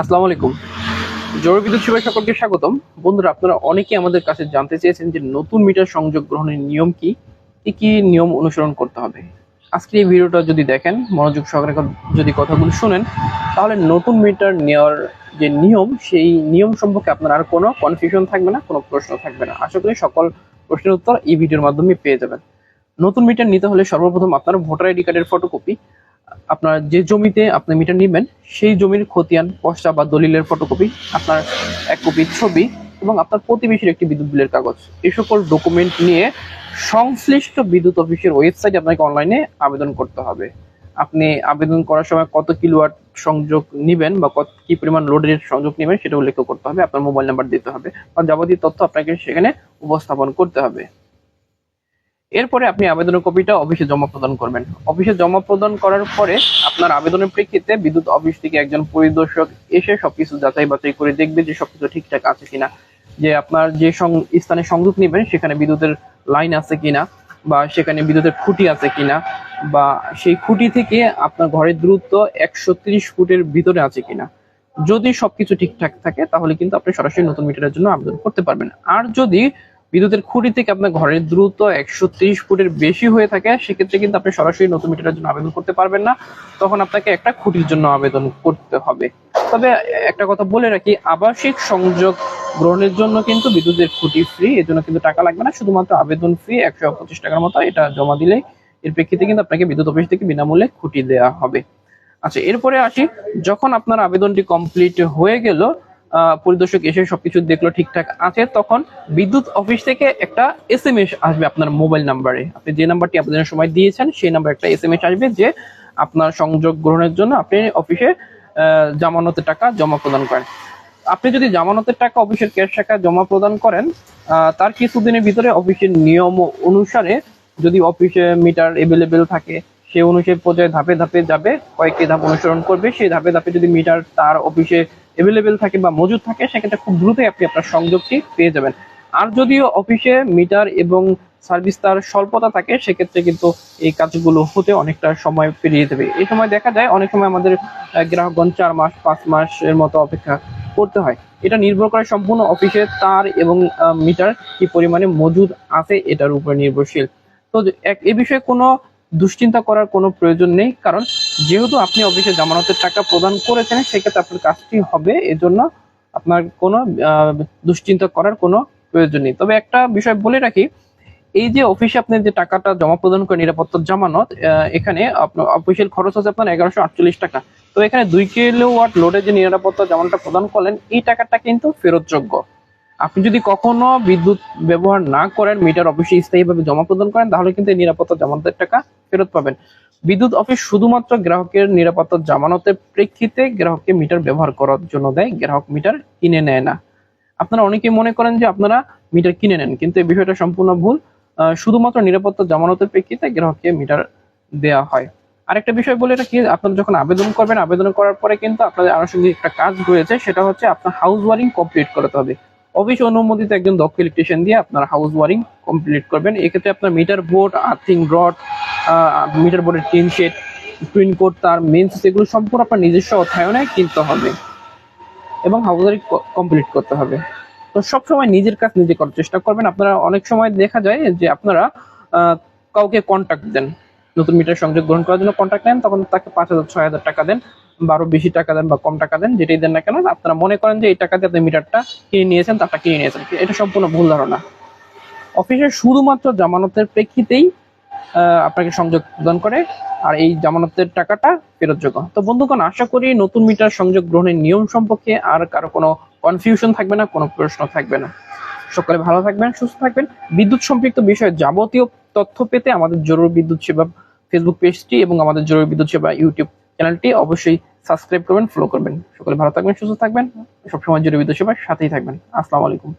আসসালামু আলাইকুম। জরুরি বিদ্যুৎ সেবায় সকলকে স্বাগতম। বন্ধুরা, আপনারা অনেকেই আমাদের কাছে জানতে চেয়েছেন যে নতুন মিটার সংযোগ গ্রহণের নিয়ম কি? কি কি নিয়ম অনুসরণ করতে হবে? আজকের এই ভিডিওটা যদি দেখেন, মনোযোগ সহকারে যদি কথাগুলো শুনেন, তাহলে নতুন মিটার নেওয়ার যে নিয়ম, সেই নিয়ম সম্পর্কে আপনার আর কোনো কনফিউশন থাকবে না, কোনো প্রশ্ন থাকবে না। আশা করি সকল প্রশ্নের উত্তর এই ভিডিওর মাধ্যমে পেয়ে যাবেন। নতুন মিটার নিতে হলে সর্বপ্রথম আপনার ভোটার আইডি কার্ডের ফটোকপি আপনার যে জমিতে আপনি মিটার নেবেন, সেই জমির খতিয়ান পশা বা দলিলের ফটোকপি আপনার এক কপি ছবি এবং আপনার প্রতিবেশীর একটি বিদ্যুৎ বিলের কাগজ। এই সকল ডকুমেন্ট নিয়ে সংশ্লিষ্ট বিদ্যুৎ অফিসের ওয়েবসাইটে আপনাকে অনলাইনে আবেদন করতে হবে। আপনি আবেদন করার সময় কত কিলোওয়াট সংযোগ নেবেন বা কত, কি পরিমাণ লোডের সংযোগ নেবেন সেটা উল্লেখ করতে হবে। আপনার মোবাইল নাম্বার দিতে হবে। বা যাবতীয় তথ্য আপনাকে সেখানে উপস্থাপন করতে হবে। এরপরে আপনি আবেদনের কপিটা অফিসে জমা প্রদান করবেন। অফিসে জমা প্রদান করার পরে আপনার আবেদনের প্রেক্ষিতে বিদ্যুৎ অফিস থেকে একজন পরিদর্শক এসে সবকিছু যাচাই বাছাই করে দেখবে যে সবকিছু ঠিকঠাক আছে কিনা, যে আপনার যে স্থানে সংযোগ নেবেন সেখানে বিদ্যুতের লাইন আছে কিনা, বা সেখানে বিদ্যুতের খুঁটি আছে কিনা, বা সেই খুঁটি থেকে আপনার ঘরের দূরত্ব একশো তিরিশ ফুটের ভিতরে আছে কিনা। যদি সবকিছু ঠিকঠাক থাকে, তাহলে কিন্তু আপনি সরাসরি নতুন মিটারের জন্য আবেদন করতে পারবেন। আর যদি বিদ্যুতের খুঁটি থেকে আপনার ঘরের দ্রুত একশো ত্রিশ ফুটের বেশি হয়ে থাকে, সেক্ষেত্রে কিন্তু আপনি সরাসরি নতুন মিটারের জন্য আবেদন করতে পারবেন না। তখন আপনাকে একটা খুঁটির জন্য আবেদন করতে হবে। তবে একটা কথা বলে রাখি, আবাসিক সংযোগ গ্রহণের জন্য কিন্তু বিদ্যুতের খুঁটি ফ্রি এর জন্য কিন্তু টাকা লাগবে না। শুধুমাত্র আবেদন ফি একশো পঁচিশ টাকার মতো এটা জমা দিলেই এর প্রেক্ষিতে কিন্তু আপনাকে বিদ্যুৎ অফিস থেকে বিনামূল্যে খুঁটি দেওয়া হবে। আচ্ছা এরপরে আসি, যখন আপনার আবেদনটি কমপ্লিট হয়ে গেল পরিদর্শক এসে সবকিছু দেখল, ঠিকঠাক আছে। তখন বিদ্যুৎ অফিস থেকে একটা এস এম এস আসবে আপনার মোবাইল নাম্বারে। আপনি যে নাম্বারটি আবেদনের সময় দিয়েছেন, সেই নাম্বার একটা এস এম এস আসবে যে আপনার সংযোগ গ্রহণের জন্য আপনি অফিসে জামানতের টাকা জমা প্রদান করেন। আপনি যদি জামানতের টাকা অফিসের ক্যাশ টাকা জমা প্রদান করেন তার কিছুদিনের ভিতরে অফিসের নিয়ম অনুসারে যদি অফিসে মিটার এভেলেবেল থাকে সে অনুসারে পর্যায়ে ধাপে ধাপে যাবে, কয়েকটি ধাপ অনুসরণ করবে। সেই ধাপে ধাপে যদি মিটার তার অফিসে এভেলেবেল থাকে বা মজুদ থাকে, সেক্ষেত্রে খুব দ্রুতই আপনি আপনার সংযোগটি পেয়ে যাবেন। আর যদিও অফিসে মিটার এবং সার্ভিস তার স্বল্পতা থাকে, সেক্ষেত্রে কিন্তু এই কাজগুলো হতে অনেকটা সময় পেরিয়ে যাবে। এই সময় দেখা যায় অনেক সময় আমাদের গ্রাহকগণ চার মাস, পাঁচ মাসের মতো অপেক্ষা করতে হয়। এটা নির্ভর করে সম্পূর্ণ অফিসে তার এবং মিটার কি পরিমাণে মজুদ আছে, এটার উপর নির্ভরশীল। তো এক, এ বিষয়ে কোনো দুশ্চিন্তা করার কোনো প্রয়োজন নেই, কারণ যেহেতু আপনি অফিসে জামানতের টাকা প্রদান করেছেন, সেক্ষেত্রে আপনার কাজটি হবে, এজন্য আপনার কোনো দুশ্চিন্তা করার কোনো প্রয়োজন নেই। তবে একটা বিষয় বলে রাখি, এই যে অফিসে আপনি যে টাকাটা জমা প্রদান করেন নিরাপত্তার জামানত এখানে আপনার অফিসিয়াল খরচ হচ্ছে আপনার এগারোশো আটচল্লিশ টাকা। তো এখানে দুই কিলো ওয়াট লোডে যে নিরাপত্তা জামানটা প্রদান করলেন, এই টাকাটা কিন্তু ফেরতযোগ্য। আপনি যদি কখনো বিদ্যুৎ ব্যবহার না করেন, মিটার অফিসে স্থায়ীভাবে জমা প্রদান করেন, তাহলে কিন্তু এই নিরাপত্তা জামানতের টাকা ফেরত পাবেন। বিদ্যুৎ অফিস শুধুমাত্র গ্রাহকের নিরাপত্তা জামানতের প্রেক্ষিতে গ্রাহককে মিটার ব্যবহার করার জন্য দেয়, গ্রাহক মিটার কিনে নেয় না। আপনারা অনেকে মনে করেন যে আপনারা মিটার কিনে নেন, কিন্তু এই বিষয়টা সম্পূর্ণ ভুল। শুধুমাত্র নিরাপত্তা জামানতের প্রেক্ষিতে গ্রাহককে মিটার দেওয়া হয়। আরেকটা বিষয় বলে রাখি, আপনারা যখন আবেদন করবেন, আবেদন করার পরে কিন্তু আপনাদের আনুষঙ্গিক একটা কাজ রয়েছে, সেটা হচ্ছে আপনার হাউস ওয়ারিং কমপ্লিট করতে হবে। অফিস অনুমোদিত একজন দক্ষ ইলেকট্রিশিয়ান দিয়ে আপনার হাউস ওয়ারিং কমপ্লিট করবেন। এক্ষেত্রে আপনার meter board, earthing rod meter বোর্ডের টিন শেড টুইন কোড তার মেন্স এগুলো সম্পূর্ণ আপনার নিজস্ব অর্থায়নে কিনতে হবে। এবং হাউস ওয়ারিং কমপ্লিট করতে হবে। তো সবসময় নিজের কাজ নিজে করার চেষ্টা করবেন। আপনারা অনেক সময় দেখা যায় যে আপনারা কাউকে কন্ট্যাক্ট দেন। নতুন মিটার সংযোগ গ্রহণ করার জন্য কন্ট্যাক্ট নেন, তখন তাকে পাঁচ হাজার, ছয় হাজার টাকা দেন বারো বেশি টাকা দেন বা কম টাকা দেন, যেটাই দেন না কেন, আপনারা মনে করেন যে এই টাকা দিয়ে আপনি মিটারটা কিনে নিয়েছেন, তারটা কিনে নিয়েছেন। এটা সম্পূর্ণ ভুল ধারণা। অফিসে শুধুমাত্র জামানতের প্রেক্ষিতেই আপনাকে সংযোগ প্রদান করে আর এই জামানতের টাকাটা ফেরতযোগ্য তো বন্ধুগণ, আশা করি নতুন মিটার সংযোগ গ্রহণের নিয়ম সম্পর্কে আর কারও কোনো কনফিউশন থাকবে না, কোনো প্রশ্ন থাকবে না। সকলে ভালো থাকবেন, সুস্থ থাকবেন। বিদ্যুৎ সম্পৃক্ত বিষয়ে যাবতীয় তথ্য পেতে আমাদের জরুরি বিদ্যুৎ সেবা ফেসবুক পেজটি এবং আমাদের জরুরি বিদ্যুৎ সেবা ইউটিউব চ্যানেলটি অবশ্যই সাবস্ক্রাইব করবেন ফলো করবেন। সকলে ভালো থাকবেন, সুস্থ থাকবেন। সবসময় জরুরি বিদ্যুৎ সেবার সাথেই থাকবেন। আসসালামু আলাইকুম।